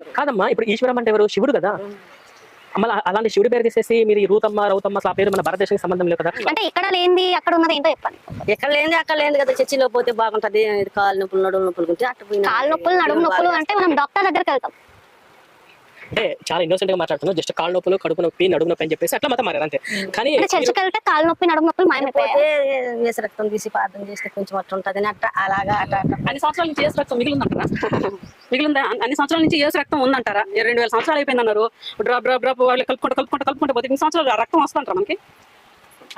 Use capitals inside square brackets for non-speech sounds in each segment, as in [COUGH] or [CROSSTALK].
కాదమ్మా ఇప్పుడు ఈశ్వరం అంటే ఎవరు? శివుడు కదా. మళ్ళీ అలాంటి శివుడి పేరు తీసేసి మీరు ఈ రూతమ్మ రౌతమ్మ ఆ పేరు మన భారతదేశానికి సంబంధం లేదు కదా. అంటే ఇక్కడ లేనిది అక్కడ ఉన్నది ఏంటో చెప్పండి. ఎక్కడ లేని అక్కడ లేని కదా. చర్చిలో పోతే బాగుంటది. కాలు నొప్పులు నడుము నొప్పులు ఉంటే కాళ్ళ నొప్పులు నడుము నొప్పులు అంటే మనం డాక్టర్ దగ్గరికి వెళ్తాం. అంటే చాలా ఇన్నోసెంట్గా మాట్లాడుతున్నాను జస్ట్ కాళ్ళ నొప్పులు కడుపు నొప్పి నడుము నొప్పి అని చెప్పేసి అట్లా మతం మారారు అంతే. కానీ చర్చికి వెళ్తే కాళ్ళ నొప్పి నడుము నొప్పులు మాయమైపోయాయి పోతే వేసి రక్తం తీసి ప్రార్థన చేస్తే కొంచెం అట్లా ఉంటది అని అట్ట అలాగా అన్ని సంవత్సరాల నుంచి ఏసు రక్తం మిగిలిందంటారా? [LAUGHS] మిగిలిన అన్ని సంవత్సరాల నుంచి ఏసు రక్తం ఉందంటారా? రెండు వేల సంవత్సరాలు అయిపోయింది అన్నారు డ్రాప్ డ్రాప్ డ్రాప్ వాళ్ళు కలుపుకుంటూ కలుపుకుంటూ కలుపుకుంటూ పోతే ఇన్ని సంవత్సరాలు రక్తం వస్తుంటారా మనకి?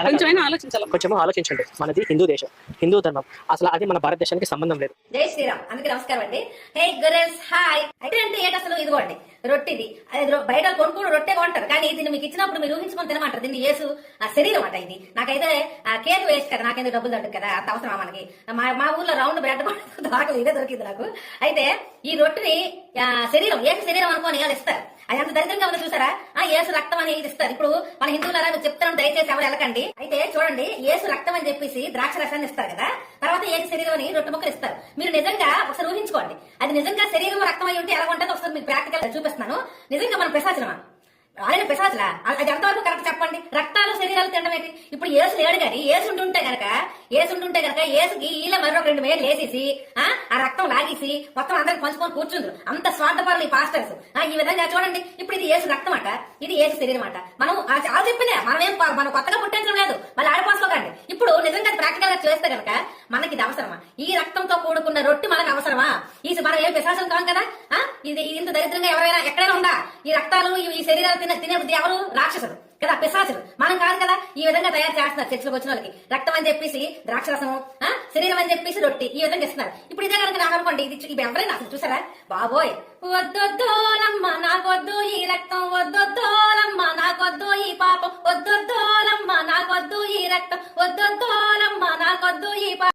కొంచెమైనా ఆలోచించాలి? కొంచెం ఆలోచించండి. మనది హిందూ దేశం. హిందూ ధర్మం. అసలు అది మన భారతదేశానికి సంబంధం లేదు. జై శ్రీరామ్. అందరికీ నమస్కారం అండి. Hey girls hi. అయితే అంటే ఏంటి అసలు ఇదిగోండి రొట్టిది. బయట కొనుక్కోడు రొట్టె కొంటారు. కానీ దీన్ని మీకు ఇచ్చినప్పుడు మీరు ఊహించుకొని తినమంటారు. దీన్ని యేసు ఆ శరీరం అట ఇది. నాకైతే కేక్ వేస్ట్ కదా నాకేందుకు డబ్బులు దొడ్డు కదా అంత అవసరమా మనకి? మా మా ఊర్లో రౌండ్ బ్రెడ్ [LAUGHS] దొరకలేదు ఇదే దొరికింది నాకు. అయితే ఈ రొట్టిని శరీరం ఏసు శరీరం అనుకోని వాళ్ళు ఇస్తారు. అది అంత దరిద్రంగా ఉంది చూసారా? ఆ ఏసు రక్తం అని ఇస్తారు. ఇప్పుడు మన హిందువులారా మీరు చెప్తాను దయచేసి ఎవరు వెళ్ళకండి. అయితే చూడండి ఏసు రక్తం అని చెప్పేసి ద్రాక్ష రసాన్ని ఇస్తారు కదా? తర్వాత ఏసు శరీరం అని రొట్టె ముక్కలు ఇస్తారు. మీరు నిజంగా ఒకసారి ఊహించుకోండి. అది నిజంగా శరీరం రక్తం అయి ఉంటే ఎలా ఉంటుందో ఒకసారి మీకు ప్రాక్టికల్ చూపిస్తున్నాను నిజంగా మనం పిశాచనమా ఆయన పిశాచులా? అది ఎంతవరకు కరెక్ట్ చెప్పండి? రక్తాలు శరీరాలు తినడం ఇప్పుడు ఏసు లేడు కానీ ఏసుంటుంటే గనక ఏసుంటుంటే గనక ఏసుకి ఈల మరొక రెండు వేలు వేసేసి ఆ ఆ రక్తం లాగేసి మొత్తం అందరికి పంచుకొని కూర్చుండ్రు. అంత స్వార్థపరులు ఈ పాస్టర్స్. ఈ విధంగా చూడండి. ఇప్పుడు ఇది ఏసు రక్తం అట ఇది ఏసు శరీరం అట మనం చాలా చెప్పిందే మనం ఏం మనం కొత్తగా పుట్టించడం లేదు. మళ్ళీ ఆడిపోసుకోకండి ఇప్పుడు నిజంగా ప్రాక్టికల్గా చేస్తే గనక మనకి ఇది అవసరమా? ఈ రక్తంతో కూడుకున్న రొట్టె మనకు అవసరమా? ఈ మనం ఏం పిశాచం కాం కదా? ఇది ఇంత దరిద్రంగా ఎవరైనా ఎక్కడైనా ఉందా? ఈ రక్తాలు ఈ- శరీరాలు తిన తినే బుద్ధి ఎవరు? రాక్షసులు కదా? పిశాచులు. మనం కాదు కదా? ఈ విధంగా తయారు చేస్తున్నారు చర్చలకు వచ్చిన వాళ్ళకి. రక్తం అని చెప్పేసి ద్రాక్షరసము ఆ? శరీరం అని చెప్పేసి రొట్టి. ఈ విధంగా ఇస్తున్నారు ఇప్పుడు ఇదే కనుక నాకు అనుకోండి. ఇది ఇవి ఎవరైనా అసలు చూసారా? బాబోయ్. వద్దొద్దు నమ్మ ఈ ఈ నాకొద్దు ఈ రక్తం వద్దొద్దు.